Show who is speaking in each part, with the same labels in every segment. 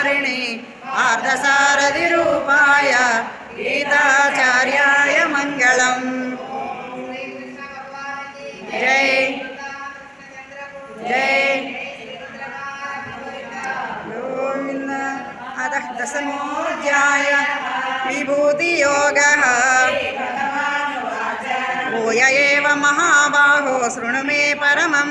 Speaker 1: వారిణి పార్థసారథి రూపాయ గీతాచార్యాయ మంగళం. జై. జై. గోవింద. అధ దశమోధ్యాయ విభూతియోగ. भूय एव महाबाहो शृणु मे परमं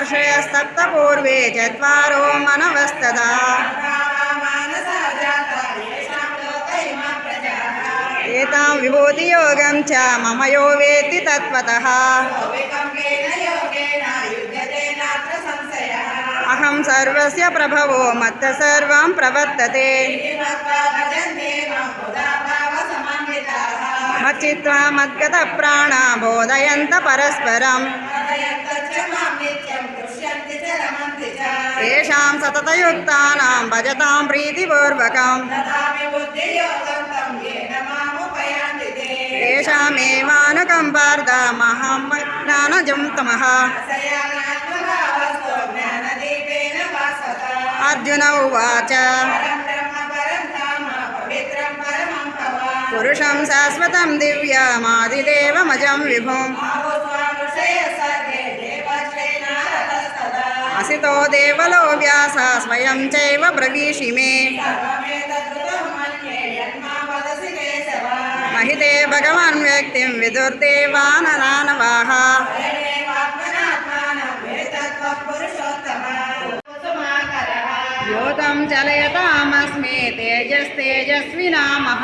Speaker 1: महर्षयस्तप्तपूर्वे चत्वारो मनवस्तदा एतां विभूतियोगं च मम यो वेत्ति तत्त्वतः अहं सर्वस्य प्रभवो मत्त सर्वं प्रवर्तते मच्चित्वा मद्गतप्राणा बोधयन्त परस्परम् येषां सततयुक्तानां भजतां प्रीतिपूर्वकम् येषामेवानुकम्पार्धमहं ज्ञानजं तमः अर्जुन उवाच पुरुषं शाश्वतं दिव्यमादिदेवमजं विभुम् असितो देवलो व्यास स्वयं चैव ब्रवीषि मे। महिते भगवान् व्यक्तिं विदुर्देवानदानवाः योतं चलयतामस्मि तेजस्तेजस्विनामः।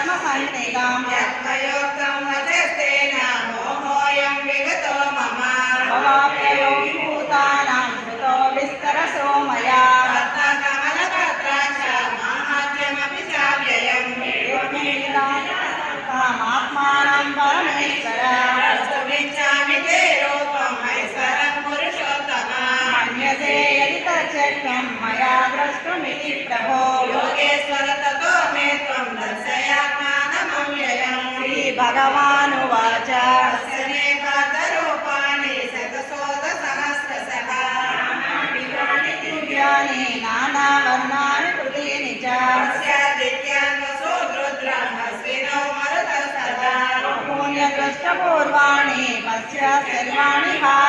Speaker 1: मुख्यमध्यात्मसन्निधाम् भवाप्ययो भूतानां श्रुतो विस्तरसो मया कामात्मानं परमेश्वर मन्यसे यदि तच्चक्रं मया द्रष्टुमिति प्रभो
Speaker 2: योगेश्वर భగవానువాచ రూపాణి శతశోధ సహస్రశ దివ్యాని
Speaker 1: నానావర్ణాని
Speaker 2: కృతీని
Speaker 1: పుణ్యదృష్టపూర్వాణి
Speaker 2: పశ్య సర్వాణి
Speaker 1: హా.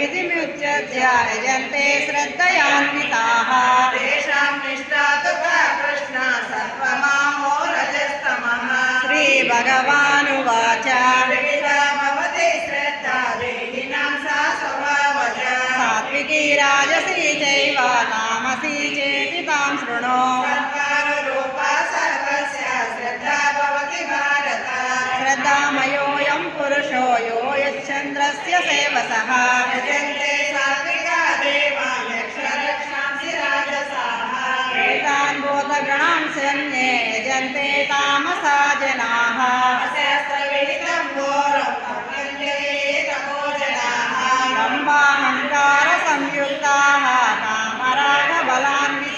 Speaker 1: शास्त्रविधिमुच्यस्य यजन्ते श्रद्धयान्विताः
Speaker 2: तेषां निष्ठा तु का कृष्ण सर्वमामो रजस्तमः
Speaker 1: श्रीभगवानुवाच
Speaker 2: त्रिविधा भवति श्रद्धा देहिनां सा स्वभावजा
Speaker 1: सात्विकी राजसी चैव तामसी चेति तां शृणु
Speaker 2: सर्वानुरूपा सर्वस्य श्रद्धा भवति भारत
Speaker 1: श्रद्धामयोऽयं पुरुषो यो यश्चन्द्रस्य सेवसः।
Speaker 2: यजन्ते सात्विका देवान् यक्षरक्षांसि
Speaker 1: बोधगणान् सन्ये यजन्ते तामसा जनाः। ब्रह्माहङ्कारसंयुक्ताः कामरागबलान्विताः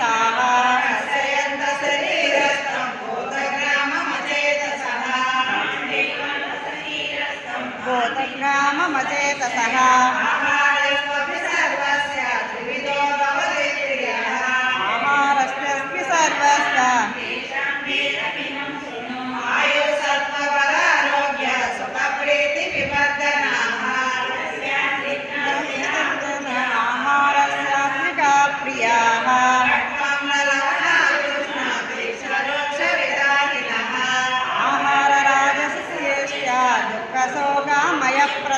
Speaker 2: మమ చేత సహా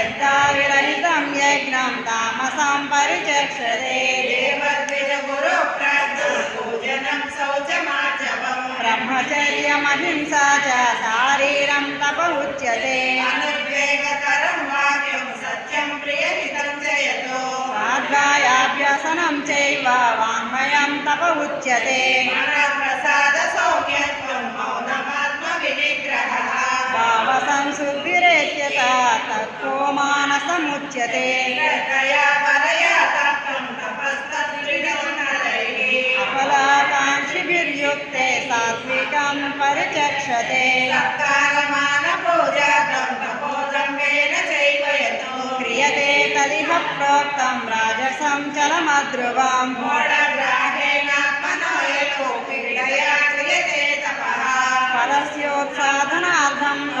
Speaker 2: वदक्षिणं
Speaker 1: श्रद्धाविरहितं यज्ञं तामसं परिचक्षते
Speaker 2: देवद्विजगुरु प्राज्ञ पूजनं शौचमाचवम्
Speaker 1: ब्रह्मचर्यमहिंसा च शारीरं तप उच्यते
Speaker 2: अनुद्वेगकरं वाक्यं सत्यं प्रियहितं च यतो
Speaker 1: स्वाध्यायाभ्यसनं चैव वाङ्मयं तप उच्यते
Speaker 2: मनप्रसादसौम्यत्वं मौनमात्मविनिग्रहः
Speaker 1: భావ
Speaker 2: సంశుద్ధిరేక్ష్యత తత్వో మానసముచ్యతే అఫలాకాంక్షిభిర్యుక్తే సాత్వికం
Speaker 1: పరిచక్షతే ప్రోక్తం రాజసం
Speaker 2: చలమధ్రువం పరస్యోత్సాధన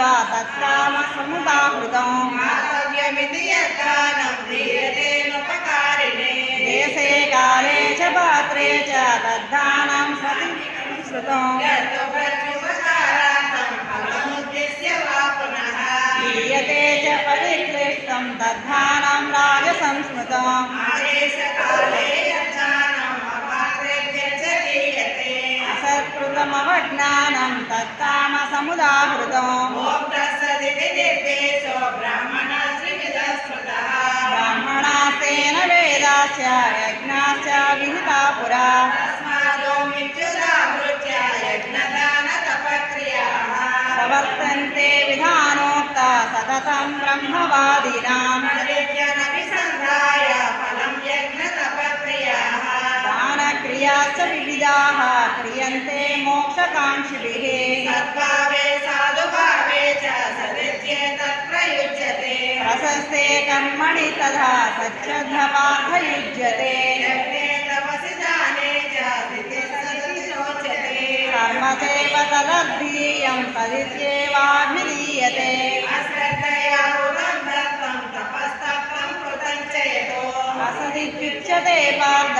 Speaker 2: चैव यतो
Speaker 1: क्रियते तदिह प्रोक्तं राजसं चलमध्रुवम्
Speaker 2: मूढग्राहेणात्मनो यतो पीडया क्रियते तपः
Speaker 1: फलस्योत्साधनार्थं वा तत्कामसमुदाहृतम्
Speaker 2: मातव्यमिति यद्दानं दीयतेनुपकारिणे
Speaker 1: देशे काले च पात्रे च तद्दानं सति श्रुतम्
Speaker 2: यत्तु प्रत्युपकारार्थं फलमुद्दिश्य वा पुनः
Speaker 1: दीयते च परिक्लिष्टं तद्धानं राजसंस्मृतम्
Speaker 2: आदेशकाले సముదాహృతం. బ్రాహ్మణాసేన
Speaker 1: వేదాస్య యజ్ఞాస్య విహితా పురా
Speaker 2: ప్రవర్తంతే విధానోక్త సతతం
Speaker 1: బ్రహ్మవాదినా. विविधाः क्रियन्ते मोक्षकाङ्क्षिभिः।
Speaker 2: सद्भावे साधुभावे च
Speaker 1: प्रशस्ते कर्मणि तथा सच्छद्धपार्थयुज्यते
Speaker 2: यज्ञे तपसि दाने च स्थितिः शोच्यते
Speaker 1: तदद्धीयं तदित्येवाभिधीयते
Speaker 2: अश्रद्धया उदं तपस्तप्तं कृतं चेतो
Speaker 1: असदित्युच्यते पार्थ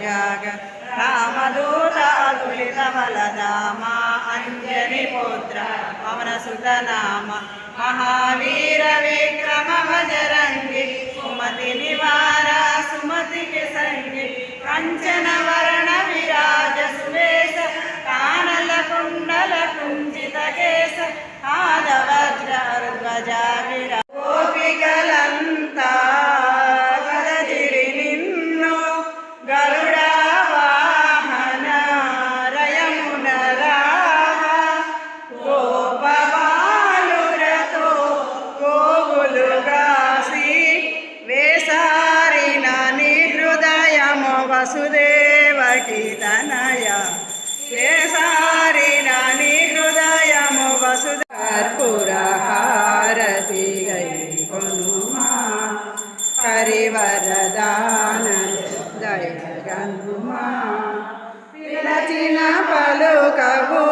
Speaker 1: జగ రామదూతాదులితమలనామ అంజని పుత్ర పవన సుతనామ మహావీర విక్రమ భజరంగి సుమతి నివార సుమతికి సంగి కంచన వరణ విరాజ సువేశ కానల కుండల కుంజిత కేశ ఆద వసుదేవకి తనయ. వేసారిన నీ హృదయము వసుద కర్పూరహారతి గై కొనుమా హరివరదాన దయగనుమా పిలచిన పలుకవు